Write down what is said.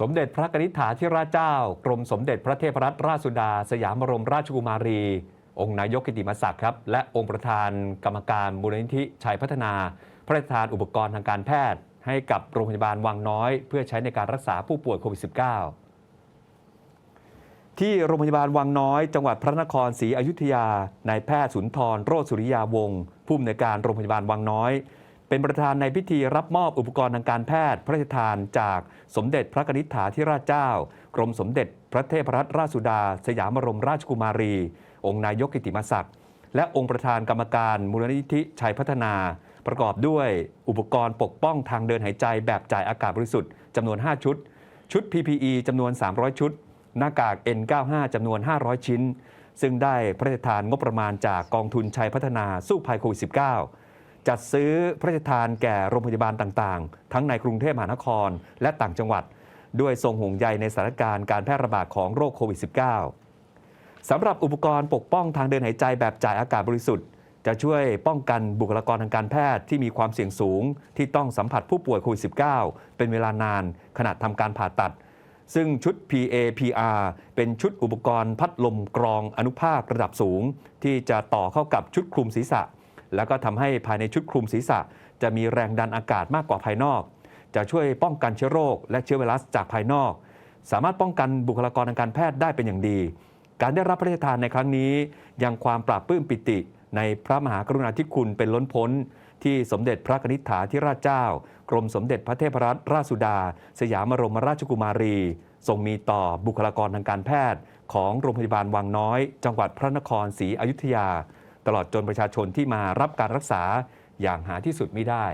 สมเด็จพระกนิษฐาธิราชเจ้า กรมสมเด็จพระเทพรัตนราชสุดา สยามบรมราชกุมารี องค์นายกกิติมศักดิ์ครับ และองค์ประธานกรรมการมูลนิธิชัยพัฒนา พระราชทานอุปกรณ์ทางการแพทย์ ให้กับโรงพยาบาลวังน้อย เพื่อใช้ในการรักษาผู้ป่วยโควิด -19 ที่โรงพยาบาลวังน้อย จังหวัดพระนครศรีอยุธยานายแพทย์สุนทรโรจนสุริยาวงศ์ผู้อำนวยการโรงพยาบาลวังน้อย เป็นประธานในพิธีรับมอบอุปกรณ์ทางการแพทย์ พระราชทานจากสมเด็จพระนิษฐาธิราชเจ้า กรมสมเด็จพระเทพรัตนราชสุดา สยามบรมราชกุมารี องค์นายกกิติมศักดิ์และองค์ประธานกรรมการมูลนิธิชัยพัฒนา ประกอบด้วยอุปกรณ์ปกป้องทางเดินหายใจแบบจ่ายอากาศบริสุทธิ์จำนวน 5 ชุด ชุด PPE จำนวน 300 ชุด หน้ากาก N95 จำนวน 500 ชิ้น ซึ่งได้พระราชทานงบประมาณจากกองทุนชัยพัฒนาสู้ภัยโควิด -19 จัดซื้อพระราชทานแก่โรงพยาบาลต่างๆ ทั้งในกรุงเทพมหานครและต่างจังหวัด ด้วยทรงห่วงใยในสถานการณ์การแพร่ระบาดของโรคโควิด -19 สำหรับอุปกรณ์ปกป้องทางเดินหายใจแบบจ่ายอากาศบริสุทธิ์ จะช่วยป้องกันบุคลากรทางการแพทย์ที่มีความเสี่ยงสูง ที่ต้องสัมผัสผู้ป่วยโควิด -19 เป็นเวลานานขณะทำการผ่าตัด ซึ่งชุด PAPR เป็นชุดอุปกรณ์พัดลมกรองอนุภาคระดับสูง ที่จะต่อเข้ากับชุดคลุมศีรษะ แล้วก็ทำให้ภายในชุดคลุมศีรษะ จะมีแรงดันอากาศมากกว่าภายนอก จะช่วยป้องกันเชื้อโรค และเชื้อไวรัสจากภายนอก สามารถป้องกันบุคลากรทางการแพทย์ได้เป็นอย่างดี การได้รับพระราชทานในครั้งนี้ ยังความปราบปื้มปิติ ในพระมหากรุณาธิคุณเป็นล้นพ้น ที่สมเด็จพระนิษฐาธิราชเจ้า กรมสมเด็จพระเทพรัตนราชสุดา สยามบรมราชกุมารีทรงมีต่อบุคลากรทางการแพทย์ ของโรงพยาบาลวังน้อย จังหวัดพระนครศรีอยุธยา ตลอดจนประชาชนที่มารับการรักษาอย่างหาที่สุดไม่ได้